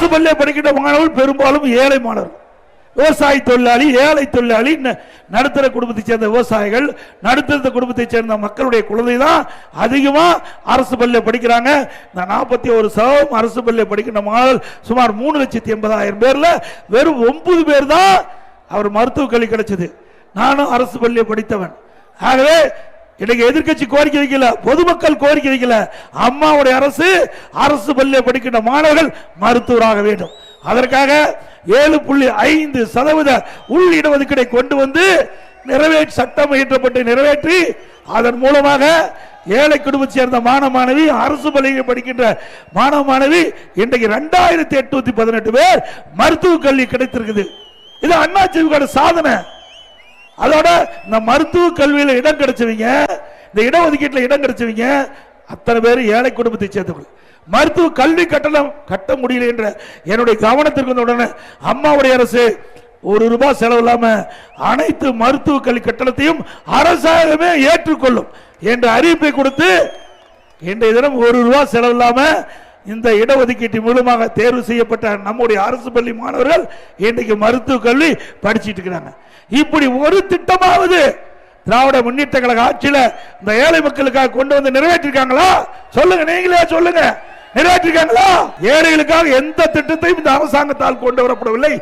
அரசு பள்ளியை படிக்கின்ற மாணவர்கள் பெரும்பாலும் ஏழை மாணவர்கள். விவசாய தொழிலாளி ஏழை தொழிலாளி நடுத்தர குடும்பத்தை சேர்ந்த விவசாயிகள் நடுத்தர குடும்பத்தைச் சேர்ந்த மக்களுடைய குழந்தை தான் அதிகமாக அரசு பள்ளியில் படிக்கிறாங்க. இந்த நாற்பத்தி ஒரு சதவீதம் அரசு பள்ளியில் படிக்கின்ற மாணவர்கள் சுமார் மூணு லட்சத்தி எண்பதாயிரம் பேரில் வெறும் ஒன்பது பேர் தான் அவர் மருத்துவக் கல்வி கிடைச்சது. நானும் அரசு பள்ளியை படித்தவன். ஆகவே இன்னைக்கு எதிர்க்கட்சி கோரிக்கை வைக்கல பொதுமக்கள் கோரிக்கை வைக்கல. அம்மாவுடைய அரசு அரசு பள்ளியில் படிக்கின்ற மாணவர்கள் மருத்துவராக வேண்டும். அதற்காக ஏழு புள்ளி ஐந்து சதவீத உள் இடஒதுக்கீடை கொண்டு வந்து நிறைவேற்றி சட்டம் இயற்றப்பட்டு நிறைவேற்றி அதன் மூலமாக ஏழை குடும்பத்தை சேர்ந்த மாணவ மாணவி அரசு பள்ளியில் படிக்கின்ற மாணவ மாணவி இன்றைக்கு ரெண்டாயிரத்தி எட்நூத்தி பதினெட்டு பேர் மருத்துவ கல்வி கிடைத்திருக்குது. இது அண்ணா திமுக சாதனை. அதோட இந்த மருத்துவ கல்வியில் இடம் கிடைச்சவங்க இந்த இடஒதுக்கீட்டில் இடம் கிடைச்சவங்க அத்தனை பேர் ஏழை குடும்பத்தை சேர்ந்தவர்கள் மருத்துவ கல்வி கட்டணம் கட்ட முடியல என்ற என்னுடைய கவனத்திற்கு வந்த உடனே அம்மாவுடைய அரசு ஒரு ரூபாய் செலவு இல்லாம அனைத்து மருத்துவ கல்வி கட்டணத்தையும் அரசாங்கமே ஏற்றுக்கொள்ளும் என்ற அறிவிப்பை கொடுத்து இன்றைய தினம் ஒரு ரூபா செலவு இல்லாமல் இந்த இடஒதுக்கீட்டு மூலமாக தேர்வு செய்யப்பட்ட நம்முடைய அரசு பள்ளி மாணவர்கள் இன்றைக்கு மருத்துவ கல்வி படிச்சிட்டு இருக்கிறாங்க. இப்படி ஒரு திட்டமாவது திராவிட முன்னேற்ற கழக ஆட்சியில இந்த ஏழை மக்களுக்காக கொண்டு வந்து நிறைவேற்றிருக்காங்களா? சொல்லுங்க நீங்களே சொல்லுங்க. நிறைவேற்றிருக்காங்களா? ஏழைகளுக்காக எந்த திட்டத்தையும் இந்த அரசாங்கத்தால் கொண்டு வரப்படவில்லை.